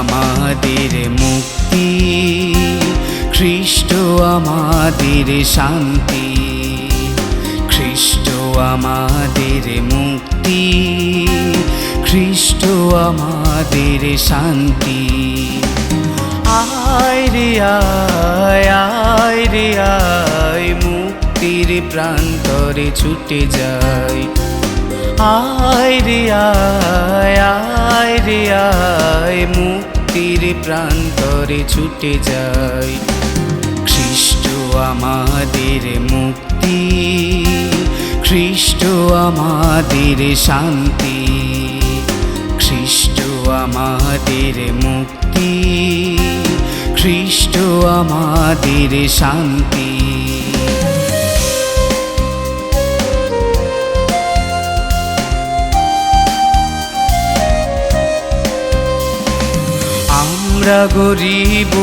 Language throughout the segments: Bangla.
আমাদের মুক্তি, খ্রিস্ট আমাদের শান্তি, খ্রিস্ট আমাদের মুক্তি, খ্রিস্ট আমাদের শান্তি। আয় রে আয় আয় রে আয়, মুক্তির প্রান্তরে ছুটে যায় আয় রে আয়। মুক্তির প্রান্তরে ছুটে যাই। খ্রিস্ট আমাদের মুক্তি, খ্রিস্ট আমাদের শান্তি, খ্রিস্ট আমাদের মুক্তি, খ্রিস্ট আমাদের শান্তি। আমরা গরিব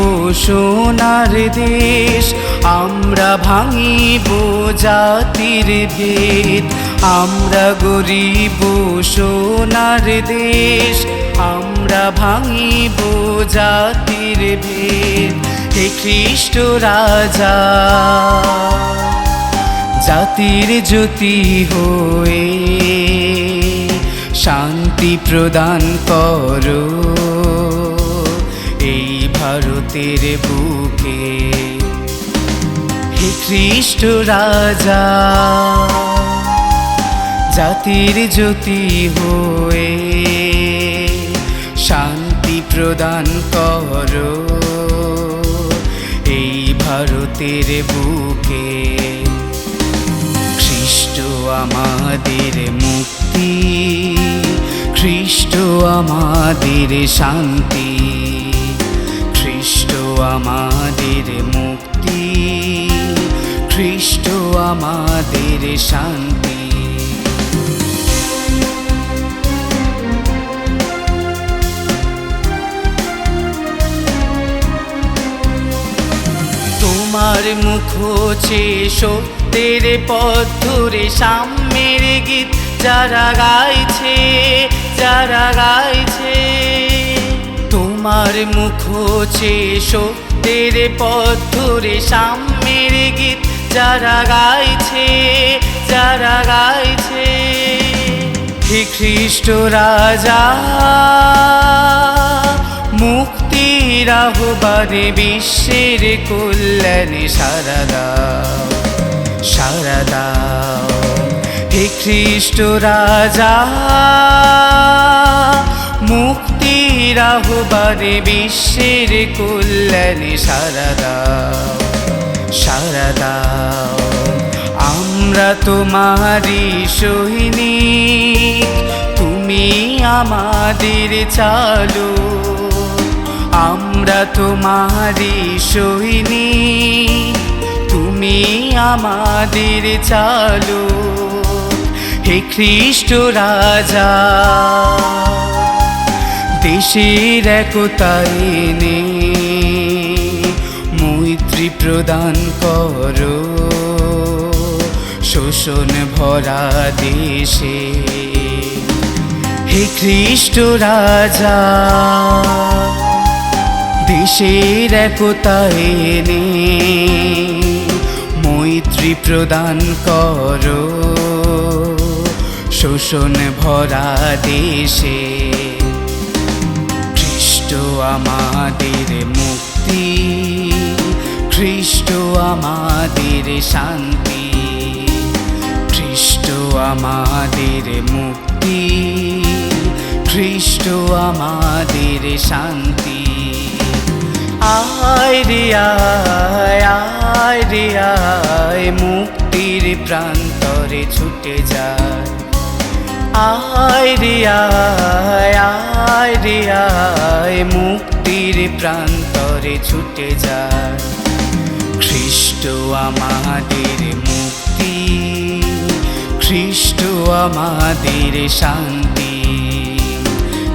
সোনার দেশ, আমরা ভাঙিব জাতির ভেদ। আমরা গরিব সোনার দেশ, আমরা ভাঙিব জাতির ভেদ। হে খ্রিস্ট রাজা, জাতির জ্যোতি হয়ে শান্তি প্রদান করো। ভারতের বুকে। হে খ্রিস্ট রাজা, জাতির জ্যোতি হয়ে শান্তি প্রদান করো এই ভারতের বুকে। খ্রিস্ট আমাদের মুক্তি খ্রিস্ট আমাদের শান্তি। আমাদের মুক্তি, খ্রিস্ট আমাদের শান্তি। তোমার মুখ হচ্ছে সত্যের পথ ধরে সাম্যের গীত যারা গাইছে যারা গাইছে। তোমার মুখ হচ্ছে সত্যের পথ ধরে সাম্যের গীত যারা গাইছে যারা গাইছে। হে খ্রিস্ট রাজা, মুক্তির আহ্বানে বিশ্বের কল্যাণে সারা দাও সারা দাও। হে খ্রিস্ট রাজা মুক্তির আহ্বানে বিশ্বের কল্যাণে সারা দাও সারা দাও। আমরা তোমারই সৈনিক, তুমি আমাদের চালু। আমরা তোমারই সৈনিক, তুমি আমাদের চালু। হে খ্রিস্ট রাজা দেশের একতায় এনে মৈত্রী প্রদান করো। শোষণ ভরা দেশে। হে খ্রিস্ট রাজা, দেশের একতায় এনে মৈত্রী প্রদান করো। শোষণ ভরা দেশে। আমাদের মুক্তি, খ্রিস্ট আমাদের শান্তি, খ্রিস্ট আমাদের মুক্তি, খ্রিস্ট আমাদের শান্তি। আয় রে আয় রে আয়, মুক্তির প্রান্তরে ছুটে যায় আয় রে আয় আয় রে আয় মুক্তির প্রান্তরে ছুটে যায় খ্রিস্ট আমাদের মুক্তি। খ্রিস্ট আমাদের শান্তি।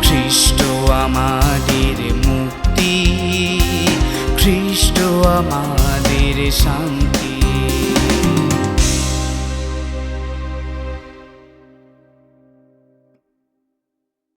খ্রিস্ট আমাদের মুক্তি। খ্রিস্ট আমাদের শান্তি।